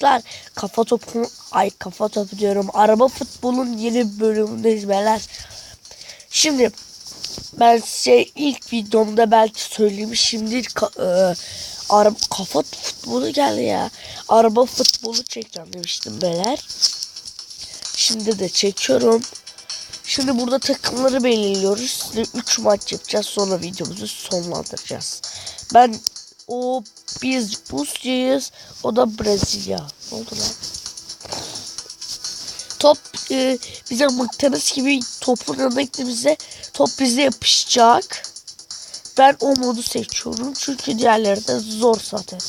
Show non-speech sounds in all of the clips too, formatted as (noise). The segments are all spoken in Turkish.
çocuklar kafa topu ay kafa topu diyorum araba futbolun yeni bölümündeyiz beyler. Şimdi ben size ilk videomda belki söylemişimdir ka- e, araba kafa futbolu geldi ya. Araba futbolu çekeceğim demiştim beyler. Şimdi de çekiyorum. Şimdi burada takımları belirliyoruz. 3 maç yapacağız. Sonra videomuzu sonlandıracağız. Ben o biz Rusya'yız. O da Brezilya. Ne oldu lan? Top e, bize mıknatıs gibi topun yanına gittiğimizde top bize yapışacak. Ben o modu seçiyorum. Çünkü diğerleri de zor zaten.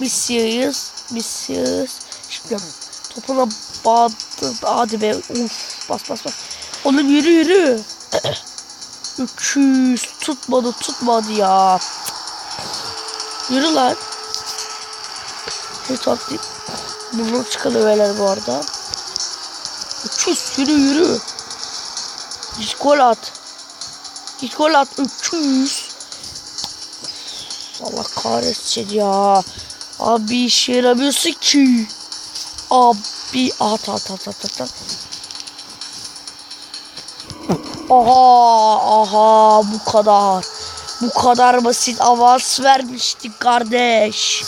Biz siyahız. Şimdi topuna bağladı. Hadi be. Uf. Bas bas bas. Oğlum yürü yürü. (clears throat) 300 tutmadı tutmadı ya. Yürü lan. Bir tatlı. Bunu çıkarıverler bu arada. 300 yürü yürü. Git gol at. Git gol at 300. Allah kahretsin ya. Abi işe yaramıyorsun ki. Abi at at at at at. Aha aha bu kadar. Bu kadar basit avans vermiştik kardeş.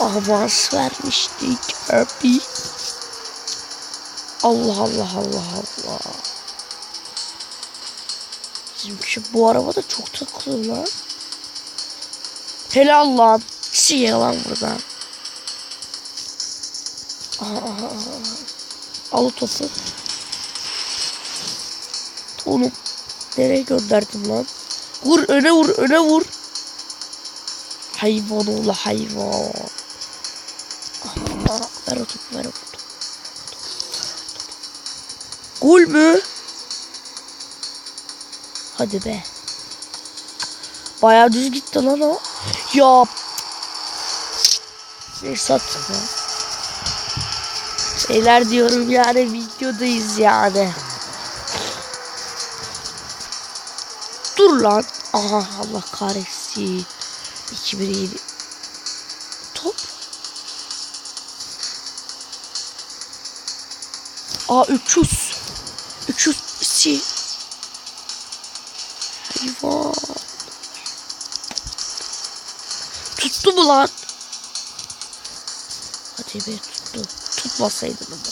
Avans vermiştik abi. Allah Allah Allah Allah. Bizimki bu araba da çok takılıyor lan. Helal lan. Şey lan burada. Aha, aha. Al topu. Oğlum nereye gönderdim lan? Vur öne vur öne vur. Hayvan oğlu hayvan. Aha, ver o topu ver o topu. Gol mü? Hadi be. Bayağı düz gitti lan o. Ya. Neyse attık ya. Şeyler diyorum yani videodayız yani. Dur lan. Aha Allah kahretsin. 2007. Top. Aa 300. 300 si. Hayvan. Tuttu mu lan? Hadi be tuttu. Tutmasaydın ama.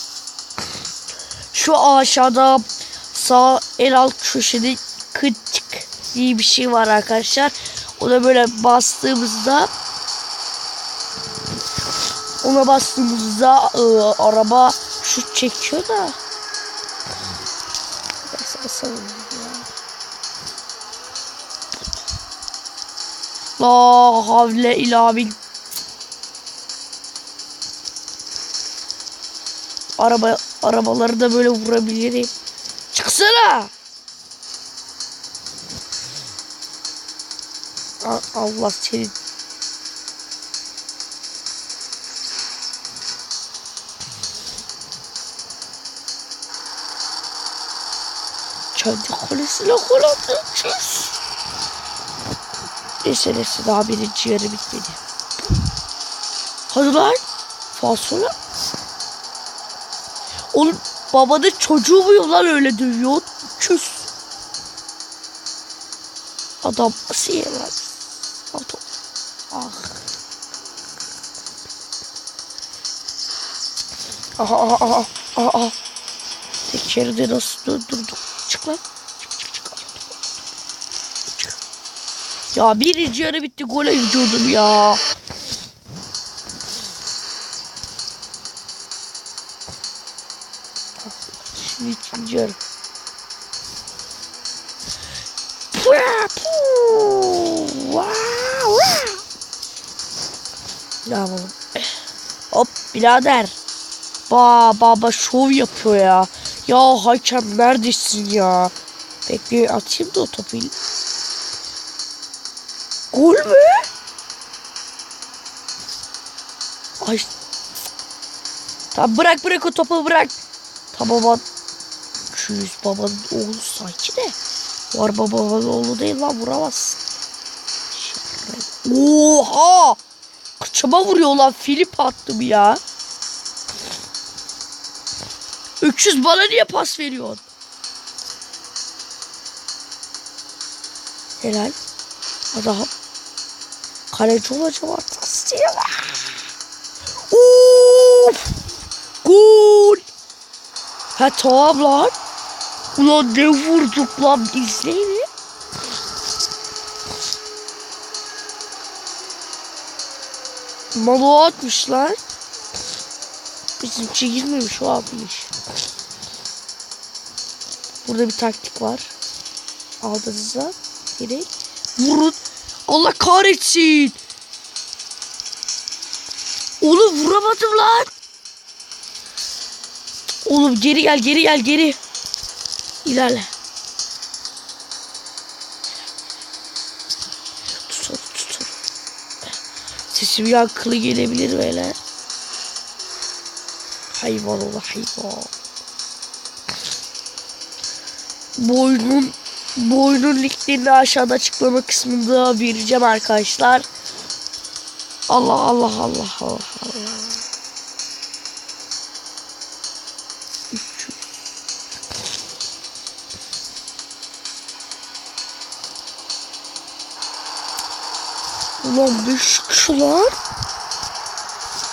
Şu aşağıda sağ el alt köşede kıçık diye bir şey var arkadaşlar. O da böyle bastığımızda ona bastığımızda e, araba şut çekiyor da. La havle ila bil. Araba arabaları da böyle vurabilirim. Çıksana. Allah seni. Kendi kalesine gol atacağız. Neyse neyse daha birinci yarı bitmedi. Hadi lan. Fasola. Oğlum babanın çocuğu muyum lan öyle dövüyor? Küs. Adam nasıl yemez? Ah. Aha aha aha aha. aha. Tekeride nasıl döndürdük? Çık lan. Çık çık çık. Ya birinci yarı bitti gole gidiyordum ya. Şimdi ikinci yarı. Vaa. Ne yapalım? Hop birader. Ba baba şov yapıyor ya. Ya hakem neredesin ya? Bekle atayım da o topu. Gol mü? Ay. Tamam bırak bırak o topu bırak. Tamam at. 200 babanın oğlu sanki de. Var babanın oğlu değil lan. Şarkı. Oha! Kıçıma vuruyor lan. Filip attım ya. Öküz bana niye pas veriyorsun? Helal. Adam. Kaleci olacağım artık. Of! Gol! Ha tamam lan. Ulan ne vurduk lan izleyin. Malo atmış lan. Bizimki girmemiş o atmış. Burada bir taktik var. Aldığınızda direkt vurun. Allah kahretsin. Oğlum vuramadım lan. Oğlum geri gel geri gel geri. İlerle. Sesim yankılı gelebilir böyle. Hayvan ola hayvan. Bu oyunun linklerini aşağıda açıklama kısmında vereceğim arkadaşlar. Allah Allah Allah Allah Allah. Ulan beş kişi lan.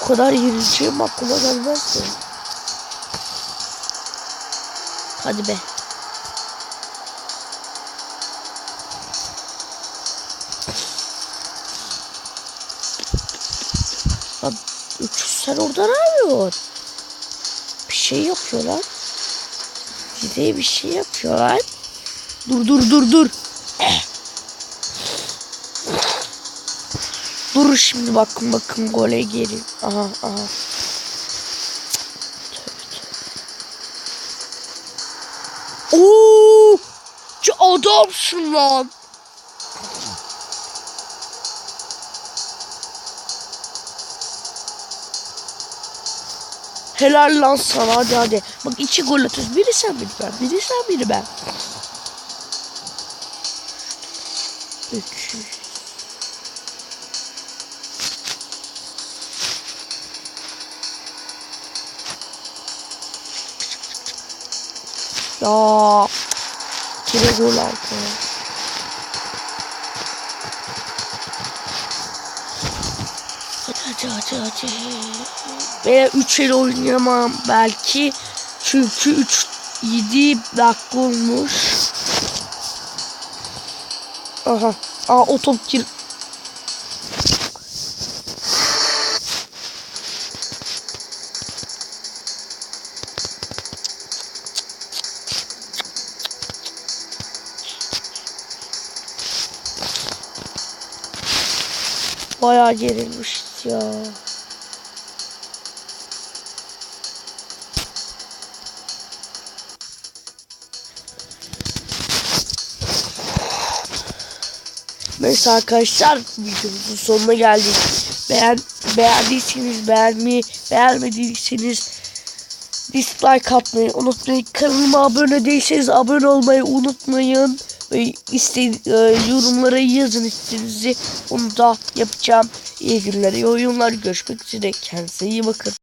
Bu kadar yenileceğim aklıma gelmezdi. Hadi be. Lan Öküz sen orada ne yapıyorsun? Bir şey yapıyor lan. Bize bir şey yapıyor lan. Dur dur dur dur. Dur şimdi bakın bakın gole gelin. Aha aha. Oo! Adamsın lan. Helal lan sana hadi hadi. Bak iki gol atıyoruz. Biri sen biri ben. Biri sen biri ben. Üç. Ya. Kire gol aldı. Hadi hadi hadi. Ve 3 el oynayamam belki. Çünkü 3 7 dakika olmuş. Aha. Aa o top gir. Bayağı gerilmiş ya. Neyse arkadaşlar videomuzun sonuna geldik. Beğen, beğendiyseniz beğenmeyi, beğenmediyseniz dislike atmayı unutmayın. Kanalıma abone değilseniz abone olmayı unutmayın. İste, e, yorumlara yazın istediğinizi. Onu da yapacağım. İyi günler, iyi oyunlar. Görüşmek üzere. Kendinize iyi bakın.